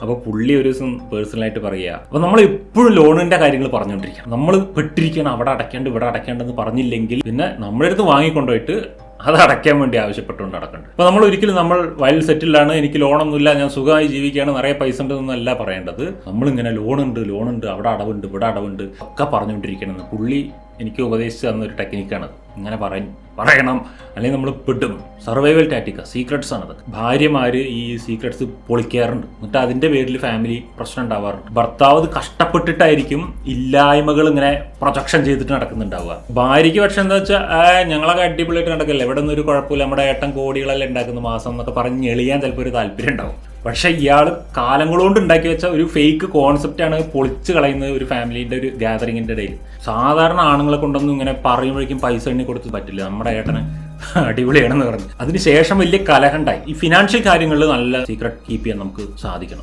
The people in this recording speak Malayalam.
അപ്പോൾ പുള്ളി ഒരു ദിവസം പേഴ്സണലായിട്ട് പറയുക അപ്പോൾ നമ്മൾ എപ്പോഴും ലോണിന്റെ കാര്യങ്ങൾ പറഞ്ഞുകൊണ്ടിരിക്കുക നമ്മൾ പെട്ടിരിക്കണം അവിടെ അടയ്ക്കേണ്ട ഇവിടെ അടയ്ക്കേണ്ടെന്ന് പറഞ്ഞില്ലെങ്കിൽ പിന്നെ നമ്മുടെ അടുത്ത് വാങ്ങിക്കൊണ്ടുപോയിട്ട് അത് അടയ്ക്കാൻ വേണ്ടി ആവശ്യപ്പെട്ടുകൊണ്ട് നടക്കുന്നുണ്ട് അപ്പോൾ നമ്മൾ ഒരിക്കലും നമ്മൾ വയൽ സെറ്റിലാണ് എനിക്ക് ലോണൊന്നുമില്ല ഞാൻ സുഖമായി ജീവിക്കുകയാണ് നിറയെ പൈസ ഉണ്ടെന്നല്ല പറയേണ്ടത്. നമ്മളിങ്ങനെ ലോണുണ്ട് ലോണുണ്ട് അവിടെ അടവുണ്ട് ഇവിടെ അടവുണ്ട് ഒക്കെ പറഞ്ഞുകൊണ്ടിരിക്കണമെന്ന് പുള്ളി എനിക്ക് ഉപദേശിച്ച് തന്ന ഒരു ടെക്നിക്കാണ്. ഇങ്ങനെ പറ പറയണം. അല്ലെങ്കിൽ നമ്മൾ പെടും. സർവൈവൽ ടാറ്റിക്ക സീക്രട്സ് ആണത് ഭാര്യമാര് ഈ സീക്രട്സ് പൊളിക്കാറുണ്ട്. എന്നിട്ട് അതിന്റെ പേരിൽ ഫാമിലി പ്രശ്നം ഉണ്ടാവാറുണ്ട്. ഭർത്താവ് കഷ്ടപ്പെട്ടിട്ടായിരിക്കും ഇല്ലായ്മകൾ ഇങ്ങനെ പ്രൊജക്ഷൻ ചെയ്തിട്ട് നടക്കുന്നുണ്ടാവുക. ഭാര്യയ്ക്ക് പക്ഷെ എന്താ വെച്ചാൽ ഞങ്ങളൊക്കെ അടിപൊളിയായിട്ട് നടക്കല്ലേ? ഇവിടെ നിന്നൊരു കുഴപ്പമില്ല. നമ്മുടെ ഏട്ടൻ കോടികളെല്ലാം ഉണ്ടാക്കുന്ന മാസം എന്നൊക്കെ പറഞ്ഞ് എളിയാൻ ചിലപ്പോൾ ഒരു താല്പര്യം ഉണ്ടാവും. പക്ഷെ ഇയാൾ കാലങ്ങൾ കൊണ്ട് ഉണ്ടാക്കി വെച്ച ഒരു ഫേക്ക് കോൺസെപ്റ്റാണ് പൊളിച്ച് കളയുന്നത് ഒരു ഫാമിലിന്റെ ഒരു ഗ്യാതറിങ്ങിന്റെ ഇടയിൽ. സാധാരണ ആണുങ്ങളെ കൊണ്ടൊന്നും ഇങ്ങനെ പറയുമ്പോഴേക്കും പൈസ എണ്ണി കൊടുത്ത് പറ്റില്ല. നമ്മുടെ ഏട്ടന് അടിപൊളിയാണെന്ന് പറഞ്ഞു. അതിനുശേഷം വലിയ കലഹണ്ടായി. ഈ ഫിനാൻഷ്യൽ കാര്യങ്ങളിൽ നല്ല സീക്രട്ട് കീപ്പ് ചെയ്യാൻ നമുക്ക് സാധിക്കണം.